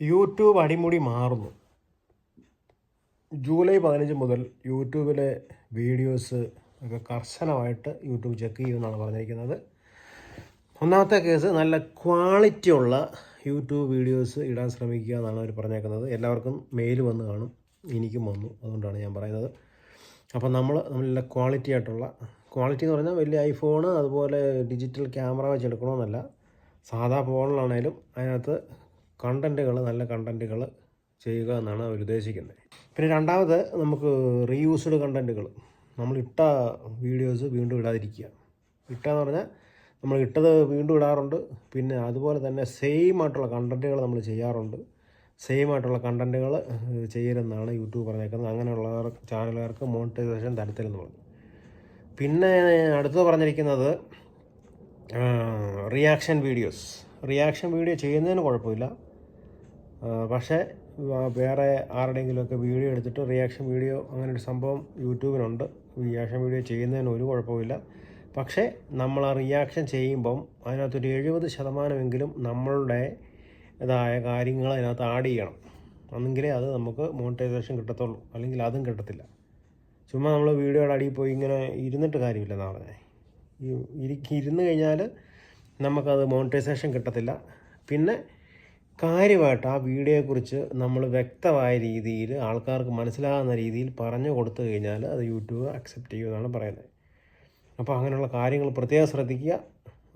YouTube അടിമുടി മാറുന്നു. July പതിനഞ്ച് മുതൽ യൂട്യൂബിലെ വീഡിയോസ് ഒക്കെ കർശനമായിട്ട് യൂട്യൂബ് ചെക്ക് ചെയ്യുമെന്നാണ് പറഞ്ഞിരിക്കുന്നത്. ഒന്നാമത്തെ കേസ് നല്ല ക്വാളിറ്റി ഉള്ള യൂട്യൂബ് വീഡിയോസ് ഇടാൻ ശ്രമിക്കുക എന്നാണ് അവർ പറഞ്ഞേക്കുന്നത്. എല്ലാവർക്കും മെയിൽ വന്ന് കാണും എനിക്കും വന്നു അതുകൊണ്ടാണ് ഞാൻ പറയുന്നത്. അപ്പോൾ നമ്മൾ നല്ല ക്വാളിറ്റി ആയിട്ടുള്ള ക്വാളിറ്റി എന്ന് പറഞ്ഞാൽ വലിയ ഐഫോണ് അതുപോലെ ഡിജിറ്റൽ ക്യാമറ വെച്ച് എടുക്കണമെന്നല്ല സാധാ ഫോണിലാണേലും അതിനകത്ത് കണ്ടന്റുകൾ നല്ല കണ്ടന്റുകൾ ചെയ്യുക എന്നാണ് അവർ ഉദ്ദേശിക്കുന്നത്. പിന്നെ രണ്ടാമത് നമുക്ക് റീയൂസ്ഡ് കണ്ടന്റുകൾ നമ്മൾ ഇട്ട വീഡിയോസ് വീണ്ടും ഇടാതിരിക്കുക. ഇട്ടാന്ന് പറഞ്ഞാൽ നമ്മൾ ഇട്ടത് വീണ്ടും ഇടാറുണ്ട്. പിന്നെ അതുപോലെ തന്നെ സെയിം ആയിട്ടുള്ള കണ്ടന്റുകൾ നമ്മൾ ചെയ്യാറുണ്ട്. സെയിം ആയിട്ടുള്ള കണ്ടന്റുകൾ ചെയ്യരുതെന്നാണ് യൂട്യൂബ് പറഞ്ഞേക്കുന്നത്. അങ്ങനെയുള്ളവർ ചാനലുകാർക്ക് മോണിറ്റൈസേഷൻ തരത്തില്ലെന്ന് പറഞ്ഞു. പിന്നെ അടുത്തത് പറഞ്ഞിരിക്കുന്നത് റിയാക്ഷൻ വീഡിയോസ് റിയാക്ഷൻ വീഡിയോ ചെയ്യുന്നതിന് കുഴപ്പമില്ല. പക്ഷേ വേറെ ആരുടെയെങ്കിലുമൊക്കെ വീഡിയോ എടുത്തിട്ട് റിയാക്ഷൻ വീഡിയോ അങ്ങനെ ഒരു സംഭവം യൂട്യൂബിനുണ്ട്. റിയാക്ഷൻ വീഡിയോ ചെയ്യുന്നതിന് ഒരു കുഴപ്പമില്ല. പക്ഷേ നമ്മൾ ആ റിയാക്ഷൻ ചെയ്യുമ്പം അതിനകത്തൊരു എഴുപത് ശതമാനമെങ്കിലും നമ്മളുടെ ഇതായ കാര്യങ്ങൾ അതിനകത്ത് ആഡ് ചെയ്യണം. അന്നെങ്കിലേ അത് നമുക്ക് മോണിറ്റൈസേഷൻ കിട്ടത്തുള്ളൂ. അല്ലെങ്കിൽ അതും കിട്ടത്തില്ല. ചുമ്മാ നമ്മൾ വീഡിയോയുടെ അടിയിൽ പോയി ഇങ്ങനെ ഇരുന്നിട്ട് കാര്യമില്ല പറഞ്ഞത് ഇരിക്കി ഇരിക്ക് ഇരുന്ന് കഴിഞ്ഞാൽ നമുക്കത് മോണിറ്റൈസേഷൻ കിട്ടത്തില്ല. പിന്നെ കാര്യമായിട്ട് ആ വീഡിയോയെക്കുറിച്ച് നമ്മൾ വ്യക്തമായ രീതിയിൽ ആൾക്കാർക്ക് മനസ്സിലാകുന്ന രീതിയിൽ പറഞ്ഞു കൊടുത്തു കഴിഞ്ഞാൽ അത് യൂട്യൂബ് അക്സെപ്റ്റ് ചെയ്യുമെന്നാണ് പറയുന്നത്. അപ്പോൾ അങ്ങനെയുള്ള കാര്യങ്ങൾ പ്രത്യേകം ശ്രദ്ധിക്കുക.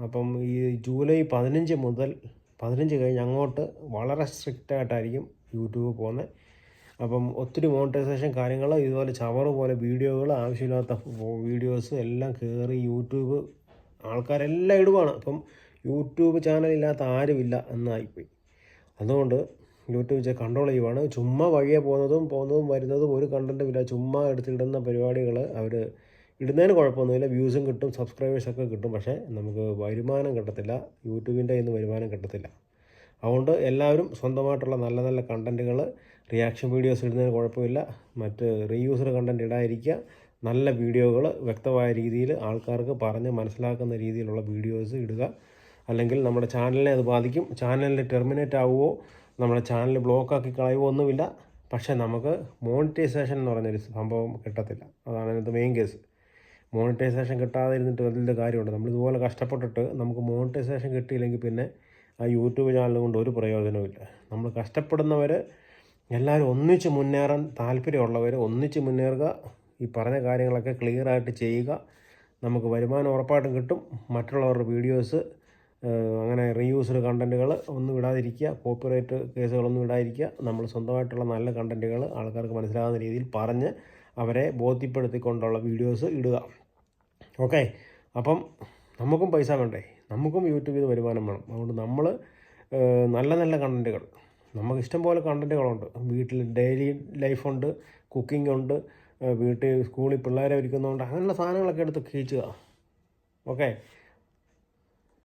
അപ്പം ഈ ജൂലൈ പതിനഞ്ച് മുതൽ പതിനഞ്ച് കഴിഞ്ഞ് അങ്ങോട്ട് വളരെ സ്ട്രിക്റ്റ് ആയിട്ടായിരിക്കും യൂട്യൂബ് പോകുന്നത്. അപ്പം ഒത്തിരി മോണിറ്റൈസേഷൻ കാര്യങ്ങൾ ഇതുപോലെ ചവറ് പോലെ വീഡിയോകൾ ആവശ്യമില്ലാത്ത വീഡിയോസ് എല്ലാം കയറി യൂട്യൂബ് ആൾക്കാരെല്ലാം ഇടുവാണ് അപ്പം യൂട്യൂബ് ചാനൽ ഇല്ലാത്ത ആരുമില്ല എന്നായിപ്പോയി. അതുകൊണ്ട് യൂട്യൂബ് കൺട്രോൾ ചെയ്യുവാണ്. ചുമ്മാ വഴിയെ പോകുന്നതും പോകുന്നതും വരുന്നതും ഒരു കണ്ടന്റും ഇല്ല. ചുമ്മാ എടുത്തിടുന്ന പരിപാടികൾ അവർ ഇടുന്നതിന് കുഴപ്പമൊന്നുമില്ല. വ്യൂസും കിട്ടും സബ്സ്ക്രൈബേഴ്സൊക്കെ കിട്ടും. പക്ഷേ നമുക്ക് വരുമാനം കിട്ടത്തില്ല. യൂട്യൂബിന്റെ ഇന്ന് വരുമാനം കിട്ടത്തില്ല. അതുകൊണ്ട് എല്ലാവരും സ്വന്തമായിട്ടുള്ള നല്ല നല്ല കണ്ടന്റുകൾ റിയാക്ഷൻ വീഡിയോസ് ഇടുന്നതിന് കുഴപ്പമില്ല. മറ്റ് റീയൂസർ കണ്ടന്റ് ഇടാതിരിക്കുക. നല്ല വീഡിയോകൾ വ്യക്തമായ രീതിയിൽ ആൾക്കാർക്ക് പറഞ്ഞ് മനസ്സിലാക്കുന്ന രീതിയിലുള്ള വീഡിയോസ് ഇടുക. അല്ലെങ്കിൽ നമ്മുടെ ചാനലിനെ അത് ബാധിക്കും. ചാനലിൽ ടെർമിനേറ്റ് ആവുമോ നമ്മുടെ ചാനൽ ബ്ലോക്കാക്കി കളയുമോ ഒന്നുമില്ല. പക്ഷേ നമുക്ക് മോണിറ്റൈസേഷൻ എന്ന് പറഞ്ഞൊരു സംഭവം കിട്ടത്തില്ല. അതാണ് അതിനകത്ത് മെയിൻ കേസ് മോണിറ്റൈസേഷൻ കിട്ടാതെ ഇരുന്നിട്ട് വലിയ കാര്യമുണ്ട്. നമ്മൾ ഇതുപോലെ കഷ്ടപ്പെട്ടിട്ട് നമുക്ക് മോണിറ്റൈസേഷൻ കിട്ടിയില്ലെങ്കിൽ പിന്നെ ആ യൂട്യൂബ് ചാനൽ കൊണ്ട് ഒരു പ്രയോജനവുമില്ല നമ്മൾ കഷ്ടപ്പെടുന്നവർ എല്ലാവരും ഒന്നിച്ച് മുന്നേറാൻ താല്പര്യമുള്ളവർ ഒന്നിച്ച് മുന്നേറുക. ഈ പറഞ്ഞ കാര്യങ്ങളൊക്കെ ക്ലിയർ ആയിട്ട് ചെയ്യുക. നമുക്ക് വരുമാനം ഉറപ്പായിട്ടും കിട്ടും. മറ്റുള്ളവരുടെ വീഡിയോസ് അങ്ങനെ റീയൂസ്ഡ് കണ്ടന്റുകൾ ഒന്നും ഇടാതിരിക്കുക. കോപ്പിറൈറ്റ് കേസുകളൊന്നും ഇടാതിരിക്കുക. നമ്മൾ സ്വന്തമായിട്ടുള്ള നല്ല കണ്ടന്റുകൾ ആൾക്കാർക്ക് മനസ്സിലാകുന്ന രീതിയിൽ പറഞ്ഞ് അവരെ ബോധ്യപ്പെടുത്തിക്കൊണ്ടുള്ള വീഡിയോസ് ഇടുക. ഓക്കെ? അപ്പം നമുക്കും പൈസ വേണ്ടേ? നമുക്കും യൂട്യൂബിൽ വരുമാനം വേണം. അതുകൊണ്ട് നമ്മൾ നല്ല നല്ല കണ്ടന്റുകൾ നമുക്ക് ഇഷ്ടം പോലെ കണ്ടന്റുകളുണ്ട് വീട്ടിൽ ഡെയിലി ലൈഫുണ്ട് കുക്കിംഗ് ഉണ്ട് വീട്ടിൽ സ്കൂളിൽ പിള്ളേരെ ഇരിക്കുന്നതുകൊണ്ട് അങ്ങനെയുള്ള സാധനങ്ങളൊക്കെ എടുത്ത് കീച്ചുക ഓക്കെ?